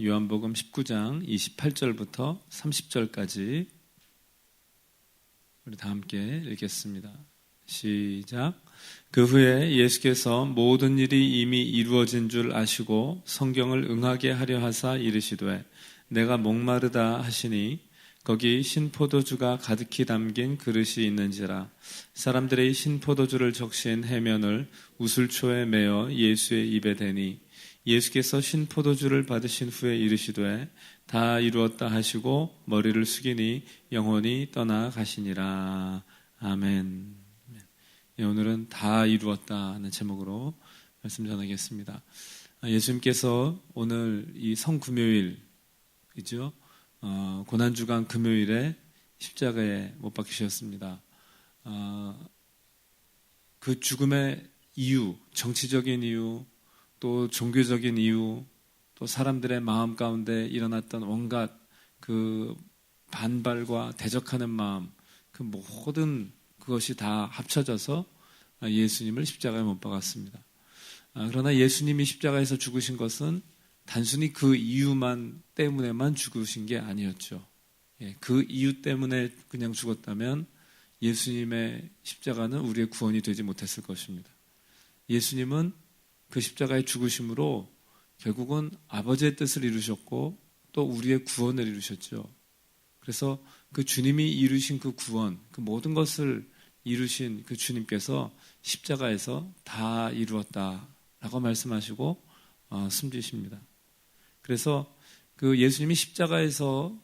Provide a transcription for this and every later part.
요한복음 19장 28절부터 30절까지 우리 다 함께 읽겠습니다. 시작. 그 후에 예수께서 모든 일이 이미 이루어진 줄 아시고 성경을 응하게 하려 하사 이르시되 내가 목마르다 하시니 거기 신포도주가 가득히 담긴 그릇이 있는지라 사람들의 신포도주를 적신 해면을 우슬초에 매어 예수의 입에 대니 예수께서 신포도주를 받으신 후에 이르시되 다 이루었다 하시고 머리를 숙이니 영원히 떠나 가시니라 아멘. 예, 오늘은 다 이루었다 하는 제목으로 말씀 전하겠습니다. 아, 예수님께서 오늘 이 성금요일이죠. 어, 고난주간 금요일에 십자가에 못 박히셨습니다. 어, 그 죽음의 이유, 정치적인 이유, 또 종교적인 이유, 또 사람들의 마음 가운데 일어났던 온갖 그 반발과 대적하는 마음, 그 모든 그것이 다 합쳐져서 예수님을 십자가에 못 박았습니다. 아, 그러나 예수님이 십자가에서 죽으신 것은 단순히 그 이유만 때문에만 죽으신 게 아니었죠. 예, 그 이유 때문에 그냥 죽었다면 예수님의 십자가는 우리의 구원이 되지 못했을 것입니다. 예수님은 그 십자가의 죽으심으로 결국은 아버지의 뜻을 이루셨고 또 우리의 구원을 이루셨죠. 그래서 그 주님이 이루신 그 구원, 그 모든 것을 이루신 그 주님께서 십자가에서 다 이루었다라고 말씀하시고 어, 숨지십니다. 그래서 그 예수님이 십자가에서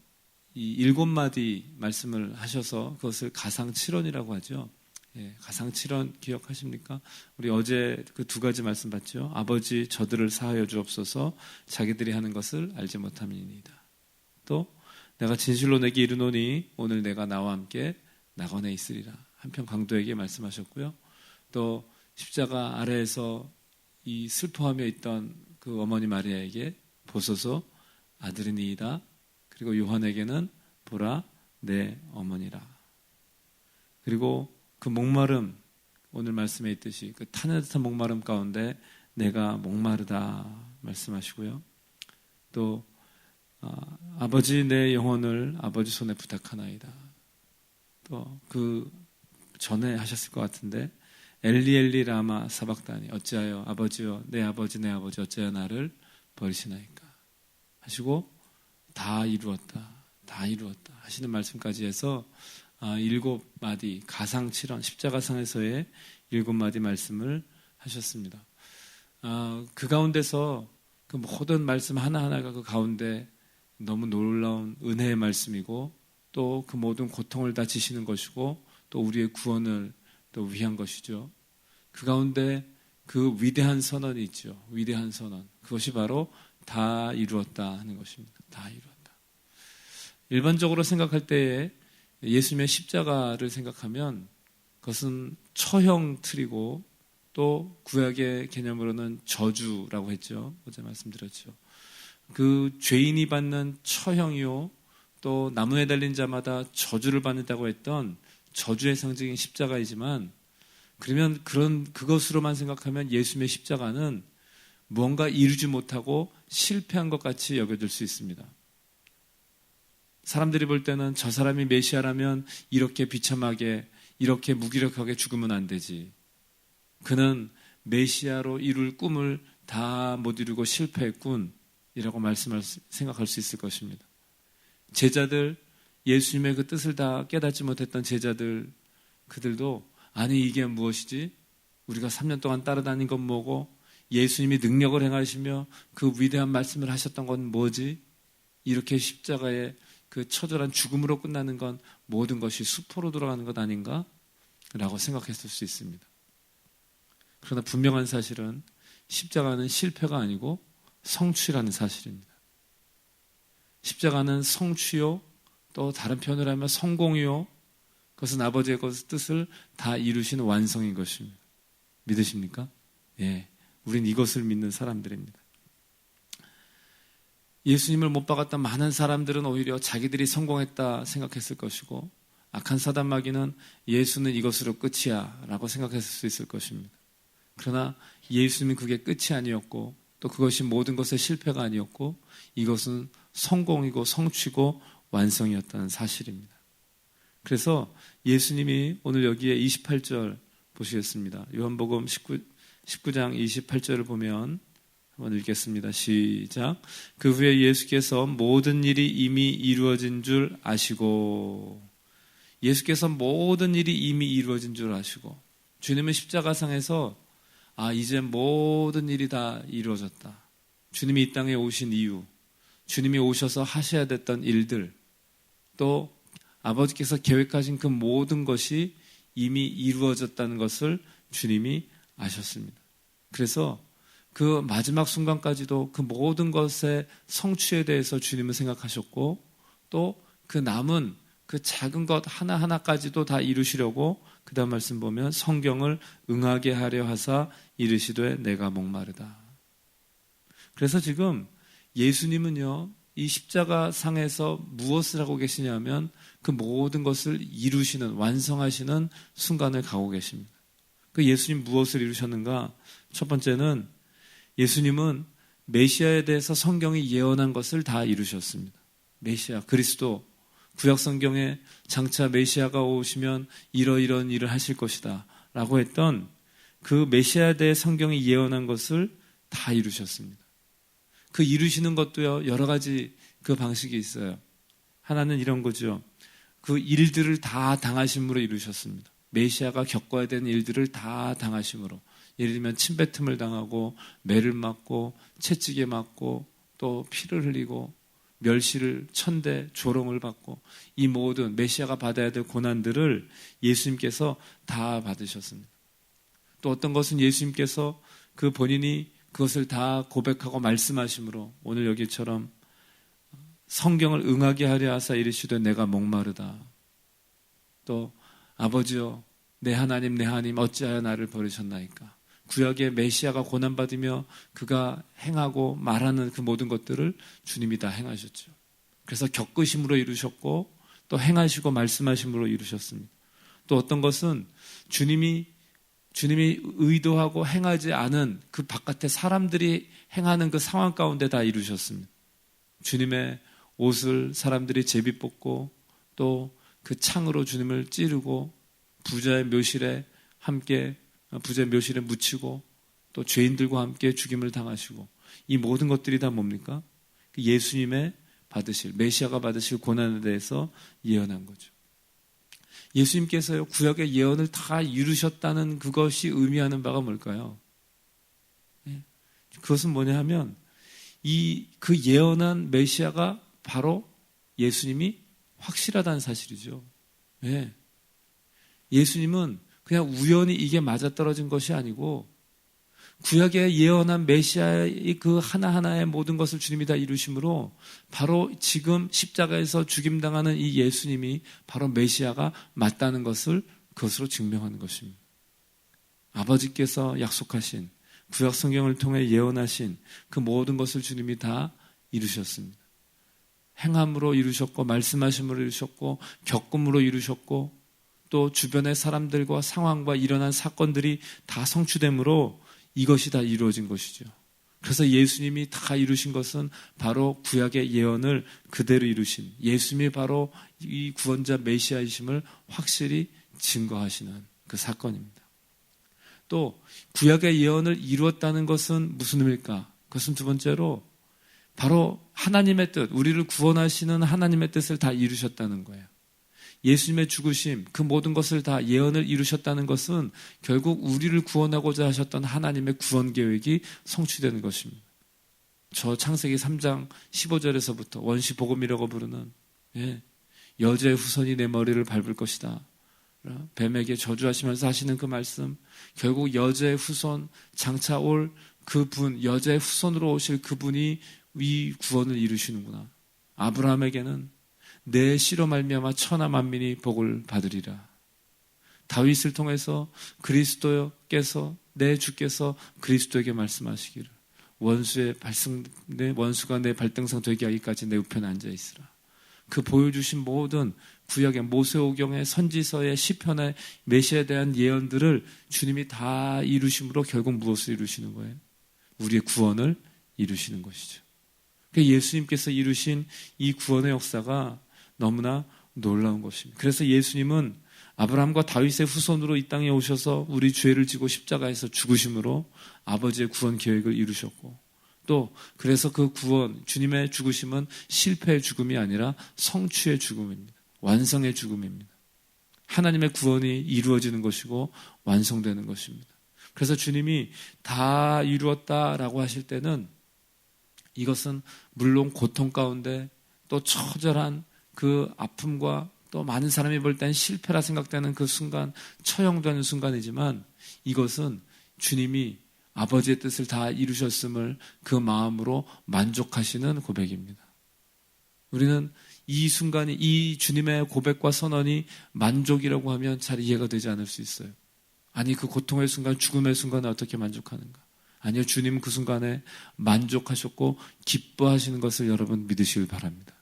이 일곱 마디 말씀을 하셔서 그것을 가상 칠언이라고 하죠. 예, 가상칠언 기억하십니까? 우리 어제 그 두 가지 말씀 봤죠. 아버지 저들을 사하여 주옵소서 자기들이 하는 것을 알지 못함이니이다. 또 내가 진실로 내게 이르노니 오늘 내가 나와 함께 낙원에 있으리라. 한편 강도에게 말씀하셨고요. 또 십자가 아래에서 이 슬퍼하며 있던 그 어머니 마리아에게 보소서 아들이니이다. 그리고 요한에게는 보라 내 어머니라. 그리고 그 목마름 오늘 말씀에 있듯이 그 타는 목마름 가운데 내가 목마르다 말씀하시고요. 또 아, 아버지 내 영혼을 아버지 손에 부탁하나이다. 또 그 전에 하셨을 것 같은데 엘리 엘리 라마 사박다니 어찌하여 아버지여 내 아버지 내 아버지 어찌하여 나를 버리시나이까 하시고 다 이루었다 다 이루었다 하시는 말씀까지 해서 아, 일곱 마디 가상 칠언 십자가상에서의 일곱 마디 말씀을 하셨습니다. 아, 그 가운데서 그 모든 말씀 하나하나가 그 가운데 너무 놀라운 은혜의 말씀이고 또 그 모든 고통을 다 지시는 것이고 또 우리의 구원을 또 위한 것이죠. 그 가운데 그 위대한 선언이 있죠. 위대한 선언. 그것이 바로 다 이루었다 하는 것입니다. 다 이루었다. 일반적으로 생각할 때에 예수님의 십자가를 생각하면 그것은 처형 틀이고 또 구약의 개념으로는 저주라고 했죠. 어제 말씀드렸죠. 그 죄인이 받는 처형이요. 또 나무에 달린 자마다 저주를 받는다고 했던 저주의 상징인 십자가이지만 그러면 그런 그것으로만 생각하면 예수님의 십자가는 무언가 이루지 못하고 실패한 것 같이 여겨질 수 있습니다. 사람들이 볼 때는 저 사람이 메시아라면 이렇게 비참하게 이렇게 무기력하게 죽으면 안 되지. 그는 메시아로 이룰 꿈을 다 못 이루고 실패했군 이라고 말씀할 생각할 수 있을 것입니다. 제자들 예수님의 그 뜻을 다 깨닫지 못했던 제자들 그들도 아니 이게 무엇이지? 우리가 3년 동안 따라다닌 건 뭐고 예수님이 능력을 행하시며 그 위대한 말씀을 하셨던 건 뭐지? 이렇게 십자가에 그 처절한 죽음으로 끝나는 건 모든 것이 수포로 돌아가는 것 아닌가? 라고 생각했을 수 있습니다. 그러나 분명한 사실은 십자가는 실패가 아니고 성취라는 사실입니다. 십자가는 성취요, 또 다른 표현을 하면 성공이요, 그것은 아버지의 뜻을 다 이루신 완성인 것입니다. 믿으십니까? 예. 우린 이것을 믿는 사람들입니다. 예수님을 못 박았던 많은 사람들은 오히려 자기들이 성공했다 생각했을 것이고 악한 사단마귀는 예수는 이것으로 끝이야 라고 생각했을 수 있을 것입니다. 그러나 예수님은 그게 끝이 아니었고 또 그것이 모든 것의 실패가 아니었고 이것은 성공이고 성취고 완성이었다는 사실입니다. 그래서 예수님이 오늘 여기에 28절 보시겠습니다. 요한복음 19, 19장 28절을 보면 한번 읽겠습니다. 시작. 그 후에 예수께서 모든 일이 이미 이루어진 줄 아시고 예수께서 모든 일이 이미 이루어진 줄 아시고 주님은 십자가상에서 아 이제 모든 일이 다 이루어졌다. 주님이 이 땅에 오신 이유, 주님이 오셔서 하셔야 됐던 일들, 또 아버지께서 계획하신 그 모든 것이 이미 이루어졌다는 것을 주님이 아셨습니다. 그래서 그 마지막 순간까지도 그 모든 것의 성취에 대해서 주님은 생각하셨고 또 그 남은 그 작은 것 하나하나까지도 다 이루시려고 그 다음 말씀 보면 성경을 응하게 하려 하사 이르시되 내가 목마르다. 그래서 지금 예수님은요, 이 십자가 상에서 무엇을 하고 계시냐면 그 모든 것을 이루시는, 완성하시는 순간을 가고 계십니다. 그 예수님 무엇을 이루셨는가? 첫 번째는 예수님은 메시아에 대해서 성경이 예언한 것을 다 이루셨습니다. 메시아, 그리스도, 구약 성경에 장차 메시아가 오시면 이러이러한 일을 하실 것이다. 라고 했던 그 메시아에 대해 성경이 예언한 것을 다 이루셨습니다. 그 이루시는 것도요, 여러 가지 그 방식이 있어요. 하나는 이런 거죠. 그 일들을 다 당하심으로 이루셨습니다. 메시아가 겪어야 되는 일들을 다 당하심으로. 예를 들면 침뱉음을 당하고 매를 맞고 채찍에 맞고 또 피를 흘리고 멸시를 천대 조롱을 받고 이 모든 메시아가 받아야 될 고난들을 예수님께서 다 받으셨습니다. 또 어떤 것은 예수님께서 그 본인이 그것을 다 고백하고 말씀하심으로 오늘 여기처럼 성경을 응하게 하려 하사 이르시되 내가 목마르다. 또 아버지여 내 하나님 내 하나님 어찌하여 나를 버리셨나이까. 구약의 메시아가 고난받으며 그가 행하고 말하는 그 모든 것들을 주님이 다 행하셨죠. 그래서 겪으심으로 이루셨고 또 행하시고 말씀하심으로 이루셨습니다. 또 어떤 것은 주님이 주님이 의도하고 행하지 않은 그 바깥에 사람들이 행하는 그 상황 가운데 다 이루셨습니다. 주님의 옷을 사람들이 제비 뽑고 또 그 창으로 주님을 찌르고 부자의 묘실에 함께 부재 묘실에 묻히고 또 죄인들과 함께 죽임을 당하시고 이 모든 것들이 다 뭡니까? 그 예수님의 받으실 메시아가 받으실 고난에 대해서 예언한 거죠. 예수님께서요 구약의 예언을 다 이루셨다는 그것이 의미하는 바가 뭘까요? 예. 그것은 뭐냐 하면 이 그 예언한 메시아가 바로 예수님이 확실하다는 사실이죠. 예. 예수님은 그냥 우연히 이게 맞아떨어진 것이 아니고 구약에 예언한 메시아의 그 하나하나의 모든 것을 주님이 다 이루심으로 바로 지금 십자가에서 죽임당하는 이 예수님이 바로 메시아가 맞다는 것을 그것으로 증명하는 것입니다. 아버지께서 약속하신 구약 성경을 통해 예언하신 그 모든 것을 주님이 다 이루셨습니다. 행함으로 이루셨고 말씀하심으로 이루셨고 겪음으로 이루셨고 또 주변의 사람들과 상황과 일어난 사건들이 다 성취되므로 이것이 다 이루어진 것이죠. 그래서 예수님이 다 이루신 것은 바로 구약의 예언을 그대로 이루신 예수님이 바로 이 구원자 메시아이심을 확실히 증거하시는 그 사건입니다. 또 구약의 예언을 이루었다는 것은 무슨 의미일까? 그것은 두 번째로 바로 하나님의 뜻, 우리를 구원하시는 하나님의 뜻을 다 이루셨다는 거예요. 예수님의 죽으심, 그 모든 것을 다 예언을 이루셨다는 것은 결국 우리를 구원하고자 하셨던 하나님의 구원 계획이 성취되는 것입니다. 저 창세기 3장 15절에서부터 원시 복음이라고 부르는 예, 여자의 후손이 내 머리를 밟을 것이다. 뱀에게 저주하시면서 하시는 그 말씀, 결국 여자의 후손 장차 올 그분, 여자의 후손으로 오실 그분이 이 구원을 이루시는구나. 아브라함에게는 내 씨로 말미암아 천하 만민이 복을 받으리라. 다윗을 통해서 그리스도께서 내 주께서 그리스도에게 말씀하시기를 원수의 발성 내 원수가 내 발등상 되게 하기까지 내 우편에 앉아 있으라. 그 보여주신 모든 구약의 모세오경의 선지서의 시편의 메시아에 대한 예언들을 주님이 다 이루심으로 결국 무엇을 이루시는 거예요? 우리의 구원을 이루시는 것이죠. 그러니까 예수님께서 이루신 이 구원의 역사가 너무나 놀라운 것입니다. 그래서 예수님은 아브라함과 다윗의 후손으로 이 땅에 오셔서 우리 죄를 지고 십자가에서 죽으심으로 아버지의 구원 계획을 이루셨고 또 그래서 그 구원 주님의 죽으심은 실패의 죽음이 아니라 성취의 죽음입니다. 완성의 죽음입니다. 하나님의 구원이 이루어지는 것이고 완성되는 것입니다. 그래서 주님이 다 이루었다라고 하실 때는 이것은 물론 고통 가운데 또 처절한 그 아픔과 또 많은 사람이 볼땐 실패라 생각되는 그 순간, 처형되는 순간이지만 이것은 주님이 아버지의 뜻을 다 이루셨음을 그 마음으로 만족하시는 고백입니다. 우리는 이 순간이, 이 주님의 고백과 선언이 만족이라고 하면 잘 이해가 되지 않을 수 있어요. 아니, 그 고통의 순간, 죽음의 순간에 어떻게 만족하는가? 아니요, 주님 그 순간에 만족하셨고 기뻐하시는 것을 여러분 믿으시길 바랍니다.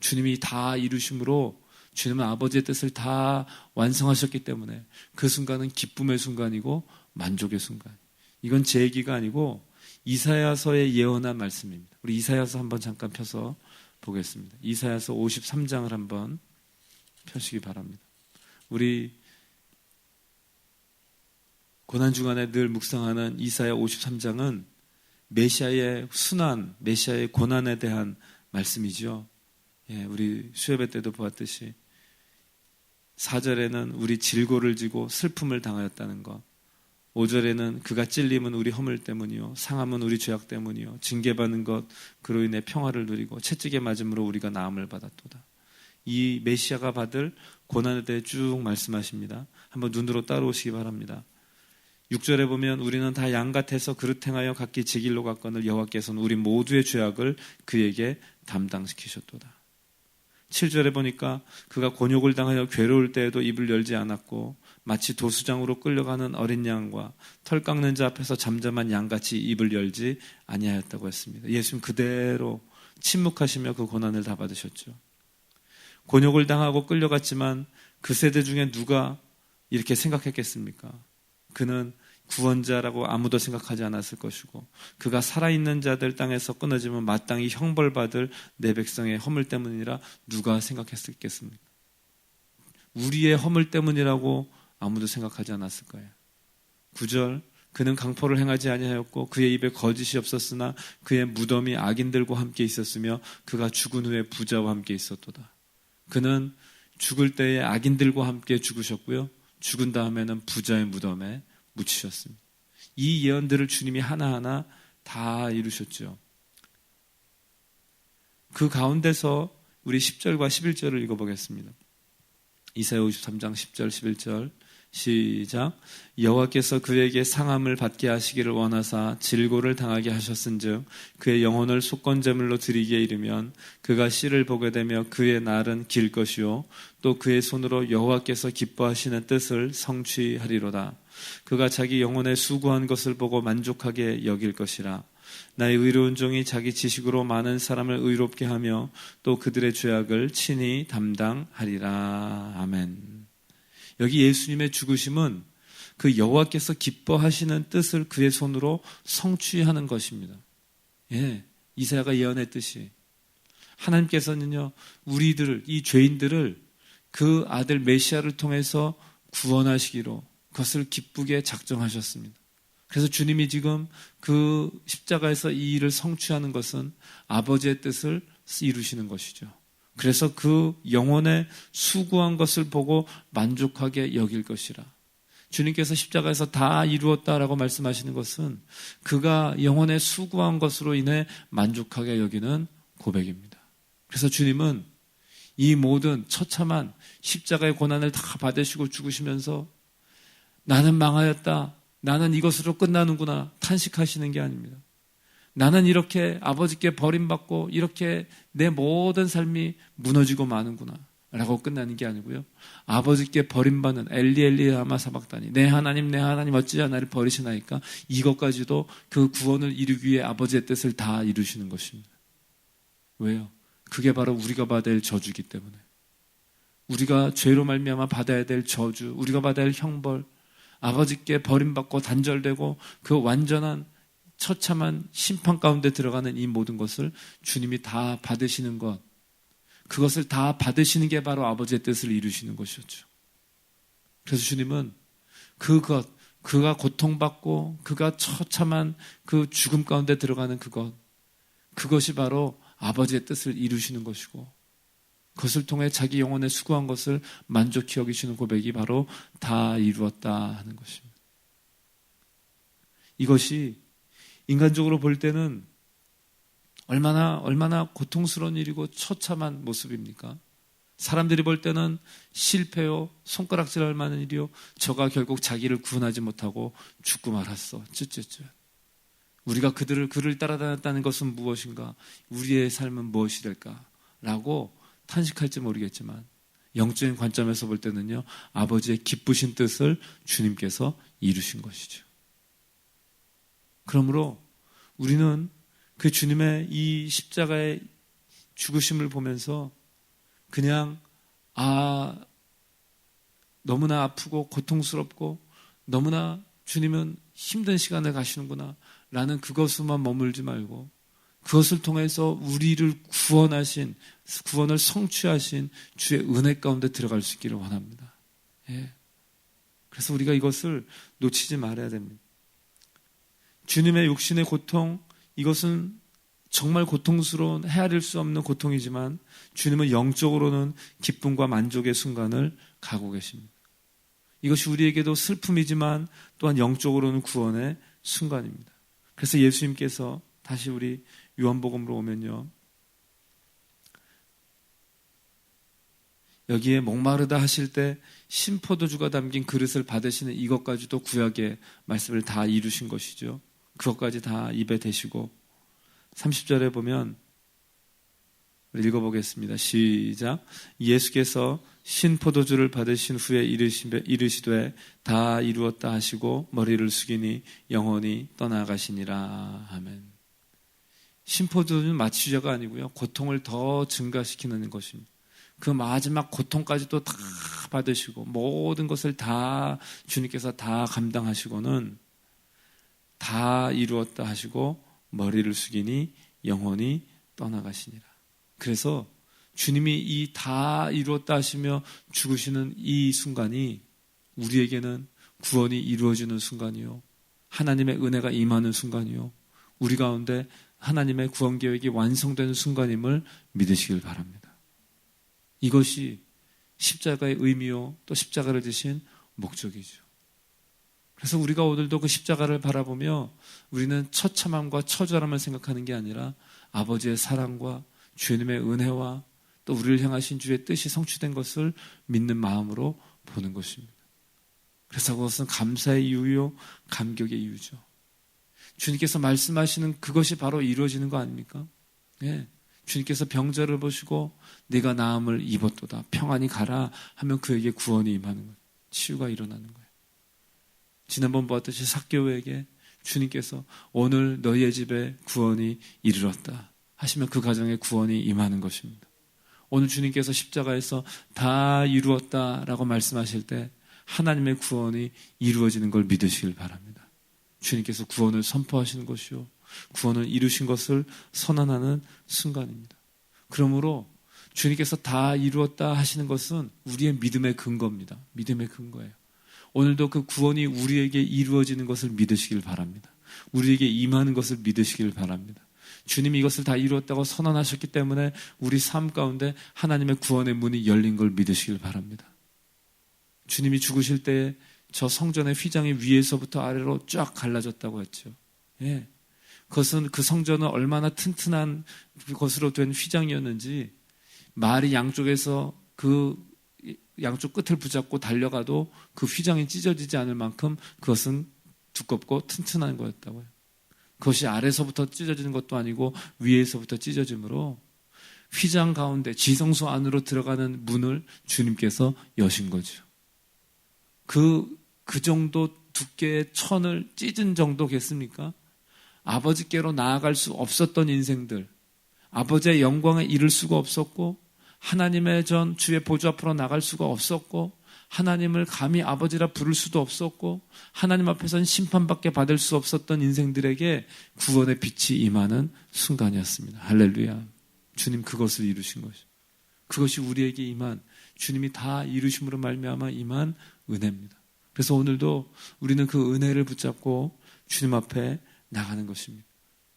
주님이 다 이루심으로 주님은 아버지의 뜻을 다 완성하셨기 때문에 그 순간은 기쁨의 순간이고 만족의 순간. 이건 제 얘기가 아니고 이사야서에 예언한 말씀입니다. 우리 이사야서 한번 잠깐 펴서 보겠습니다. 이사야서 53장을 한번 펴시기 바랍니다. 우리 고난 주간에 늘 묵상하는 이사야 53장은 메시아의 순환, 메시아의 고난에 대한 말씀이죠. 예, 우리 수요배 때도 보았듯이 4절에는 우리 질고를 지고 슬픔을 당하였다는 것. 5절에는 그가 찔림은 우리 허물 때문이요. 상함은 우리 죄악 때문이요. 징계받는 것, 그로 인해 평화를 누리고 채찍에 맞음으로 우리가 나음을 받았도다. 이 메시아가 받을 고난에 대해 쭉 말씀하십니다. 한번 눈으로 따라오시기 바랍니다. 6절에 보면 우리는 다 양 같아서 그릇 행하여 각기 제 길로 갔거늘 여호와께서는 우리 모두의 죄악을 그에게 담당시키셨도다. 7절에 보니까 그가 곤욕을 당하여 괴로울 때에도 입을 열지 않았고 마치 도수장으로 끌려가는 어린 양과 털 깎는 자 앞에서 잠잠한 양같이 입을 열지 아니하였다고 했습니다. 예수님 그대로 침묵하시며 그 고난을 다 받으셨죠. 곤욕을 당하고 끌려갔지만 그 세대 중에 누가 이렇게 생각했겠습니까? 그는 구원자라고 아무도 생각하지 않았을 것이고 그가 살아있는 자들 땅에서 끊어지면 마땅히 형벌받을 내 백성의 허물 때문이라 누가 생각했겠습니까? 우리의 허물 때문이라고 아무도 생각하지 않았을 거예요. 9절 그는 강포를 행하지 아니하였고 그의 입에 거짓이 없었으나 그의 무덤이 악인들과 함께 있었으며 그가 죽은 후에 부자와 함께 있었도다. 그는 죽을 때에 악인들과 함께 죽으셨고요. 죽은 다음에는 부자의 무덤에 묻히셨습니다. 이 예언들을 주님이 하나하나 다 이루셨죠. 그 가운데서 우리 10절과 11절을 읽어보겠습니다. 이사야 53장 10절 11절 시작 여호와께서 그에게 상함을 받게 하시기를 원하사 질고를 당하게 하셨은즉 그의 영혼을 속건제물로 드리기에 이르면 그가 씨를 보게 되며 그의 날은 길 것이요 또 그의 손으로 여호와께서 기뻐하시는 뜻을 성취하리로다 그가 자기 영혼에 수고한 것을 보고 만족하게 여길 것이라. 나의 의로운 종이 자기 지식으로 많은 사람을 의롭게 하며 또 그들의 죄악을 친히 담당하리라. 아멘. 여기 예수님의 죽으심은 그 여호와께서 기뻐하시는 뜻을 그의 손으로 성취하는 것입니다. 예, 이사야가 예언했듯이 하나님께서는요 우리들을 이 죄인들을 그 아들 메시아를 통해서 구원하시기로 그것을 기쁘게 작정하셨습니다. 그래서 주님이 지금 그 십자가에서 이 일을 성취하는 것은 아버지의 뜻을 이루시는 것이죠. 그래서 그 영혼의 수고한 것을 보고 만족하게 여길 것이라. 주님께서 십자가에서 다 이루었다라고 말씀하시는 것은 그가 영혼의 수고한 것으로 인해 만족하게 여기는 고백입니다. 그래서 주님은 이 모든 처참한 십자가의 고난을 다 받으시고 죽으시면서 나는 망하였다. 나는 이것으로 끝나는구나. 탄식하시는 게 아닙니다. 나는 이렇게 아버지께 버림받고 이렇게 내 모든 삶이 무너지고 마는구나. 라고 끝나는 게 아니고요. 아버지께 버림받는 엘리 엘리 아마 사박다니 내 하나님 내 하나님 어찌자 나를 버리시나이까 이것까지도 그 구원을 이루기 위해 아버지의 뜻을 다 이루시는 것입니다. 왜요? 그게 바로 우리가 받아야 할 저주기 때문에 우리가 죄로 말미암아 받아야 될 저주, 우리가 받아야 할 형벌, 아버지께 버림받고 단절되고 그 완전한 처참한 심판 가운데 들어가는 이 모든 것을 주님이 다 받으시는 것, 그것을 다 받으시는 게 바로 아버지의 뜻을 이루시는 것이었죠. 그래서 주님은 그것, 그가 고통받고 그가 처참한 그 죽음 가운데 들어가는 그것, 그것이 바로 아버지의 뜻을 이루시는 것이고, 그것을 통해 자기 영혼에 수고한 것을 만족히 여기시는 고백이 바로 다 이루었다 하는 것입니다. 이것이 인간적으로 볼 때는 얼마나, 얼마나 고통스러운 일이고 처참한 모습입니까? 사람들이 볼 때는 실패요, 손가락질 할 만한 일이요, 저가 결국 자기를 구원하지 못하고 죽고 말았어. 쯔쯔쯔. 우리가 그들을, 그를 따라다녔다는 것은 무엇인가? 우리의 삶은 무엇이 될까? 라고 탄식할지 모르겠지만, 영적인 관점에서 볼 때는요, 아버지의 기쁘신 뜻을 주님께서 이루신 것이죠. 그러므로 우리는 그 주님의 이 십자가의 죽으심을 보면서 그냥 아 너무나 아프고 고통스럽고 너무나 주님은 힘든 시간을 가시는구나 라는 그것으로만 머물지 말고 그것을 통해서 우리를 구원하신 구원을 성취하신 주의 은혜 가운데 들어갈 수 있기를 원합니다. 예. 그래서 우리가 이것을 놓치지 말아야 됩니다. 주님의 육신의 고통 이것은 정말 고통스러운 헤아릴 수 없는 고통이지만 주님은 영적으로는 기쁨과 만족의 순간을 가고 계십니다. 이것이 우리에게도 슬픔이지만 또한 영적으로는 구원의 순간입니다. 그래서 예수님께서 다시 우리 요한복음으로 오면요. 여기에 목마르다 하실 때 신포도주가 담긴 그릇을 받으시는 이것까지도 구약의 말씀을 다 이루신 것이죠. 그것까지 다 입에 대시고 30절에 보면 읽어보겠습니다. 시작. 예수께서 신포도주를 받으신 후에 이르시되 다 이루었다 하시고 머리를 숙이니 영원히 떠나가시니라. 아멘. 신포도주는 마취자가 아니고요. 고통을 더 증가시키는 것입니다. 그 마지막 고통까지도 다 받으시고 모든 것을 다 주님께서 다 감당하시고는 다 이루었다 하시고 머리를 숙이니 영원히 떠나가시니라. 그래서 주님이 이 다 이루었다 하시며 죽으시는 이 순간이 우리에게는 구원이 이루어지는 순간이요. 하나님의 은혜가 임하는 순간이요. 우리 가운데 하나님의 구원 계획이 완성되는 순간임을 믿으시길 바랍니다. 이것이 십자가의 의미요. 또 십자가를 지신 목적이죠. 그래서 우리가 오늘도 그 십자가를 바라보며 우리는 처참함과 처절함을 생각하는 게 아니라 아버지의 사랑과 주님의 은혜와 또 우리를 향하신 주의 뜻이 성취된 것을 믿는 마음으로 보는 것입니다. 그래서 그것은 감사의 이유요, 감격의 이유죠. 주님께서 말씀하시는 그것이 바로 이루어지는 거 아닙니까? 예. 주님께서 병자를 보시고 네가 나음을 입었도다 평안히 가라 하면 그에게 구원이 임하는 거예요. 치유가 일어나는 거예요. 지난번 보았듯이 사교에게 주님께서 오늘 너희의 집에 구원이 이르렀다 하시면 그 가정에 구원이 임하는 것입니다. 오늘 주님께서 십자가에서 다 이루었다라고 말씀하실 때 하나님의 구원이 이루어지는 걸 믿으시길 바랍니다. 주님께서 구원을 선포하시는 것이요. 구원을 이루신 것을 선언하는 순간입니다. 그러므로 주님께서 다 이루었다 하시는 것은 우리의 믿음의 근거입니다. 믿음의 근거예요. 오늘도 그 구원이 우리에게 이루어지는 것을 믿으시길 바랍니다. 우리에게 임하는 것을 믿으시길 바랍니다. 주님이 이것을 다 이루었다고 선언하셨기 때문에 우리 삶 가운데 하나님의 구원의 문이 열린 걸 믿으시길 바랍니다. 주님이 죽으실 때 저 성전의 휘장이 위에서부터 아래로 쫙 갈라졌다고 했죠. 예. 그것은 그 성전은 얼마나 튼튼한 것으로 된 휘장이었는지 말이 양쪽에서 그 양쪽 끝을 붙잡고 달려가도 그 휘장이 찢어지지 않을 만큼 그것은 두껍고 튼튼한 거였다고요. 그것이 아래서부터 찢어지는 것도 아니고 위에서부터 찢어지므로 휘장 가운데 지성소 안으로 들어가는 문을 주님께서 여신 거죠. 그, 그 정도 두께의 천을 찢은 정도겠습니까? 아버지께로 나아갈 수 없었던 인생들, 아버지의 영광에 이를 수가 없었고, 하나님의 전 주의 보좌 앞으로 나갈 수가 없었고 하나님을 감히 아버지라 부를 수도 없었고 하나님 앞에서는 심판밖에 받을 수 없었던 인생들에게 구원의 빛이 임하는 순간이었습니다. 할렐루야. 주님 그것을 이루신 것이. 그것이 우리에게 임한 주님이 다 이루심으로 말미암아 임한 은혜입니다. 그래서 오늘도 우리는 그 은혜를 붙잡고 주님 앞에 나가는 것입니다.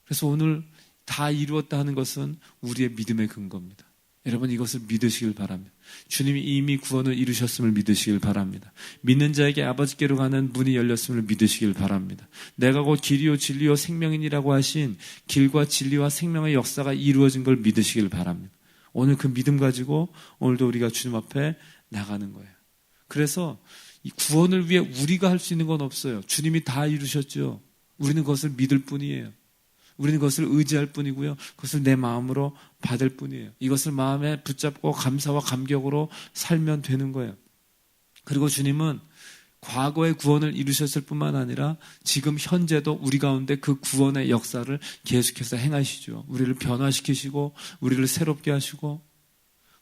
그래서 오늘 다 이루었다 하는 것은 우리의 믿음의 근거입니다. 여러분 이것을 믿으시길 바랍니다. 주님이 이미 구원을 이루셨음을 믿으시길 바랍니다. 믿는 자에게 아버지께로 가는 문이 열렸음을 믿으시길 바랍니다. 내가 곧 길이요 진리요 생명이라고 하신 길과 진리와 생명의 역사가 이루어진 걸 믿으시길 바랍니다. 오늘 그 믿음 가지고 오늘도 우리가 주님 앞에 나가는 거예요. 그래서 이 구원을 위해 우리가 할 수 있는 건 없어요. 주님이 다 이루셨죠. 우리는 그것을 믿을 뿐이에요. 우리는 그것을 의지할 뿐이고요. 그것을 내 마음으로 받을 뿐이에요. 이것을 마음에 붙잡고 감사와 감격으로 살면 되는 거예요. 그리고 주님은 과거의 구원을 이루셨을 뿐만 아니라 지금 현재도 우리 가운데 그 구원의 역사를 계속해서 행하시죠. 우리를 변화시키시고 우리를 새롭게 하시고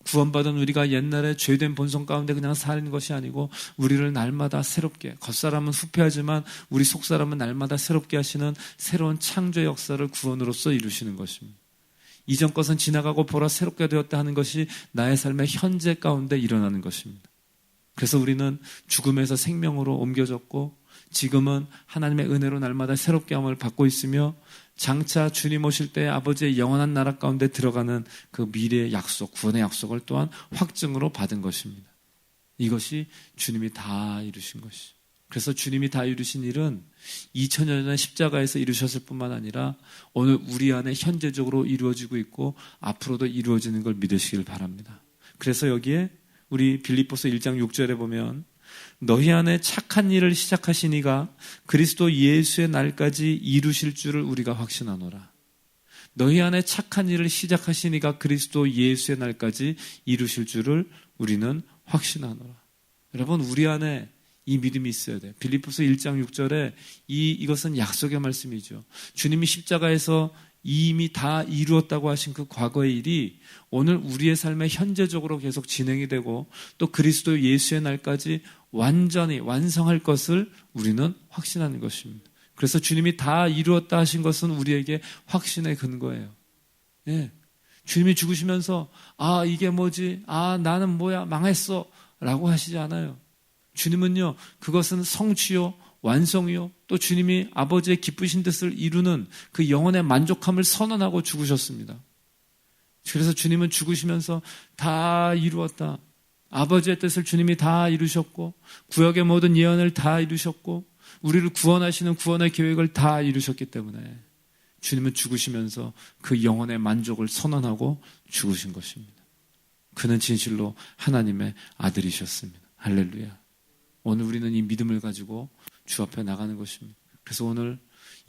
구원받은 우리가 옛날에 죄된 본성 가운데 그냥 사는 것이 아니고 우리를 날마다 새롭게 겉사람은 후패하지만 우리 속사람은 날마다 새롭게 하시는 새로운 창조 역사를 구원으로서 이루시는 것입니다. 이전 것은 지나가고 보라 새롭게 되었다 하는 것이 나의 삶의 현재 가운데 일어나는 것입니다. 그래서 우리는 죽음에서 생명으로 옮겨졌고 지금은 하나님의 은혜로 날마다 새롭게 함을 받고 있으며 장차 주님 오실 때 아버지의 영원한 나라 가운데 들어가는 그 미래의 약속, 구원의 약속을 또한 확증으로 받은 것입니다. 이것이 주님이 다 이루신 것이. 그래서 주님이 다 이루신 일은 2000년 전에 십자가에서 이루셨을 뿐만 아니라 오늘 우리 안에 현재적으로 이루어지고 있고 앞으로도 이루어지는 걸 믿으시길 바랍니다. 그래서 여기에 우리 빌립보서 1장 6절에 보면 너희 안에 착한 일을 시작하신 이가 그리스도 예수의 날까지 이루실 줄을 우리가 확신하노라. 너희 안에 착한 일을 시작하신 이가 그리스도 예수의 날까지 이루실 줄을 우리는 확신하노라. 여러분, 우리 안에 이 믿음이 있어야 돼. 빌립보서 1장 6절에 이 이것은 약속의 말씀이죠. 주님이 십자가에서 이미 다 이루었다고 하신 그 과거의 일이 오늘 우리의 삶에 현재적으로 계속 진행이 되고 또 그리스도 예수의 날까지 완전히 완성할 것을 우리는 확신하는 것입니다. 그래서 주님이 다 이루었다 하신 것은 우리에게 확신의 근거예요. 예. 주님이 죽으시면서 아 이게 뭐지? 아 나는 뭐야 망했어 라고 하시지 않아요. 주님은요 그것은 성취요 완성이요 또 주님이 아버지의 기쁘신 뜻을 이루는 그 영혼의 만족함을 선언하고 죽으셨습니다. 그래서 주님은 죽으시면서 다 이루었다. 아버지의 뜻을 주님이 다 이루셨고 구역의 모든 예언을 다 이루셨고 우리를 구원하시는 구원의 계획을 다 이루셨기 때문에 주님은 죽으시면서 그 영혼의 만족을 선언하고 죽으신 것입니다. 그는 진실로 하나님의 아들이셨습니다. 할렐루야. 오늘 우리는 이 믿음을 가지고 주 앞에 나가는 것입니다. 그래서 오늘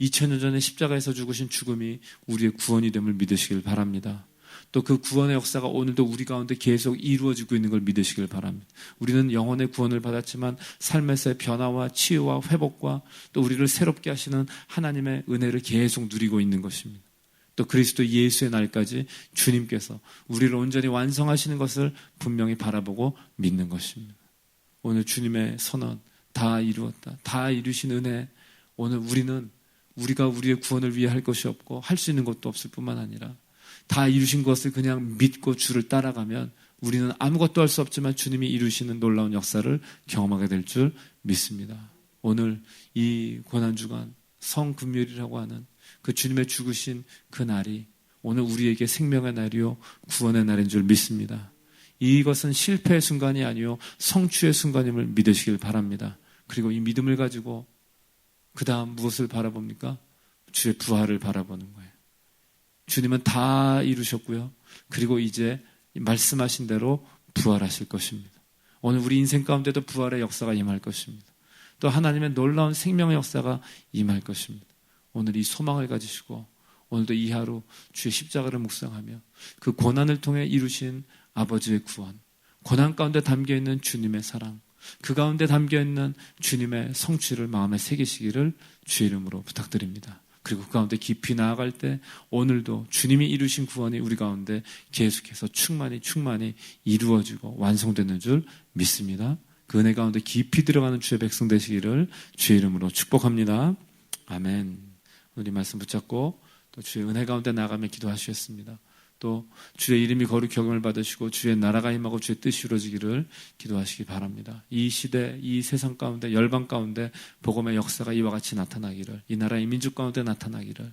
2000년 전에 십자가에서 죽으신 죽음이 우리의 구원이 됨을 믿으시길 바랍니다. 또 그 구원의 역사가 오늘도 우리 가운데 계속 이루어지고 있는 걸 믿으시길 바랍니다. 우리는 영혼의 구원을 받았지만 삶에서의 변화와 치유와 회복과 또 우리를 새롭게 하시는 하나님의 은혜를 계속 누리고 있는 것입니다. 또 그리스도 예수의 날까지 주님께서 우리를 온전히 완성하시는 것을 분명히 바라보고 믿는 것입니다. 오늘 주님의 선언 다 이루었다. 다 이루신 은혜. 오늘 우리는 우리가 우리의 구원을 위해 할 것이 없고 할 수 있는 것도 없을 뿐만 아니라 다 이루신 것을 그냥 믿고 주를 따라가면 우리는 아무것도 할 수 없지만 주님이 이루시는 놀라운 역사를 경험하게 될 줄 믿습니다. 오늘 이 고난주간 성금요일이라고 하는 그 주님의 죽으신 그 날이 오늘 우리에게 생명의 날이요 구원의 날인 줄 믿습니다. 이것은 실패의 순간이 아니요 성취의 순간임을 믿으시길 바랍니다. 그리고 이 믿음을 가지고 그 다음 무엇을 바라봅니까? 주의 부활을 바라보는 거예요. 주님은 다 이루셨고요. 그리고 이제 말씀하신 대로 부활하실 것입니다. 오늘 우리 인생 가운데도 부활의 역사가 임할 것입니다. 또 하나님의 놀라운 생명의 역사가 임할 것입니다. 오늘 이 소망을 가지시고 오늘도 이 하루 주의 십자가를 묵상하며 그 고난을 통해 이루신 아버지의 구원, 고난 가운데 담겨 있는 주님의 사랑, 그 가운데 담겨 있는 주님의 성취를 마음에 새기시기를 주의 이름으로 부탁드립니다. 그리고 그 가운데 깊이 나아갈 때 오늘도 주님이 이루신 구원이 우리 가운데 계속해서 충만히 충만히 이루어지고 완성되는 줄 믿습니다. 그 은혜 가운데 깊이 들어가는 주의 백성 되시기를 주의 이름으로 축복합니다. 아멘. 우리 말씀 붙잡고 또 주의 은혜 가운데 나가며 기도하시겠습니다. 또 주의 이름이 거룩 격음을 받으시고 주의 나라가 임하고 주의 뜻이 이루어지기를 기도하시기 바랍니다. 이 시대, 이 세상 가운데 열방 가운데 복음의 역사가 이와 같이 나타나기를 이 나라의 민족 가운데 나타나기를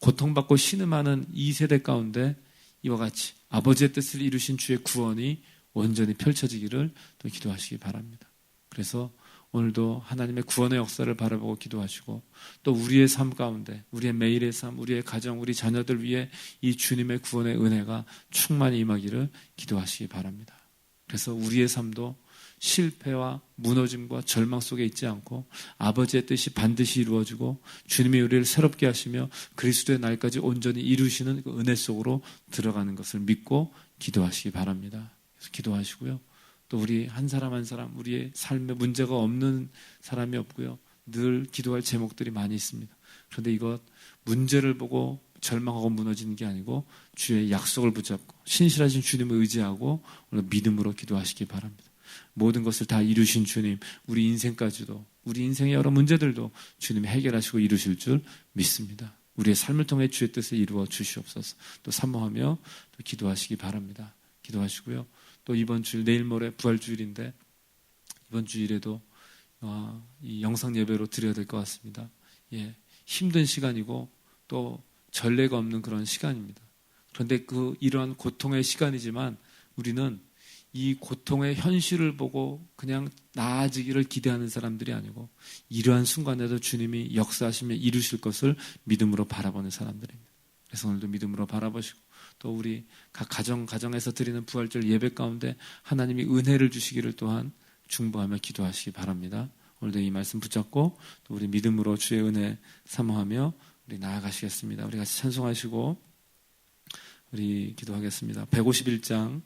고통받고 신음하는 이 세대 가운데 이와 같이 아버지의 뜻을 이루신 주의 구원이 온전히 펼쳐지기를 또 기도하시기 바랍니다. 그래서 오늘도 하나님의 구원의 역사를 바라보고 기도하시고 또 우리의 삶 가운데 우리의 매일의 삶, 우리의 가정, 우리 자녀들 위해 이 주님의 구원의 은혜가 충만히 임하기를 기도하시기 바랍니다. 그래서 우리의 삶도 실패와 무너짐과 절망 속에 있지 않고 아버지의 뜻이 반드시 이루어지고 주님이 우리를 새롭게 하시며 그리스도의 날까지 온전히 이루시는 그 은혜 속으로 들어가는 것을 믿고 기도하시기 바랍니다. 기도하시고요. 또 우리 한 사람 한 사람 우리의 삶에 문제가 없는 사람이 없고요. 늘 기도할 제목들이 많이 있습니다. 그런데 이것 문제를 보고 절망하고 무너지는 게 아니고 주의 약속을 붙잡고 신실하신 주님을 의지하고 오늘 믿음으로 기도하시기 바랍니다. 모든 것을 다 이루신 주님, 우리 인생까지도 우리 인생의 여러 문제들도 주님이 해결하시고 이루실 줄 믿습니다. 우리의 삶을 통해 주의 뜻을 이루어 주시옵소서. 또 사모하며 또 기도하시기 바랍니다. 기도하시고요. 또 이번 주일 내일 모레 부활 주일인데 이번 주일에도 어, 이 영상 예배로 드려야 될 것 같습니다. 예, 힘든 시간이고 또 전례가 없는 그런 시간입니다. 그런데 그 이러한 고통의 시간이지만 우리는 이 고통의 현실을 보고 그냥 나아지기를 기대하는 사람들이 아니고 이러한 순간에도 주님이 역사하시며 이루실 것을 믿음으로 바라보는 사람들입니다. 그래서 오늘도 믿음으로 바라보시고 또 우리 각 가정 가정에서 드리는 부활절 예배 가운데 하나님이 은혜를 주시기를 또한 중보하며 기도하시기 바랍니다. 오늘도 이 말씀 붙잡고 또 우리 믿음으로 주의 은혜 사모하며 우리 나아가시겠습니다. 우리 같이 찬송하시고 우리 기도하겠습니다. 151장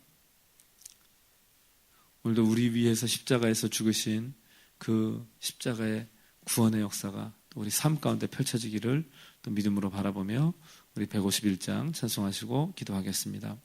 오늘도 우리 위해서 십자가에서 죽으신 그 십자가의 구원의 역사가 또 우리 삶 가운데 펼쳐지기를 또 믿음으로 바라보며 우리 151장 찬송하시고 기도하겠습니다.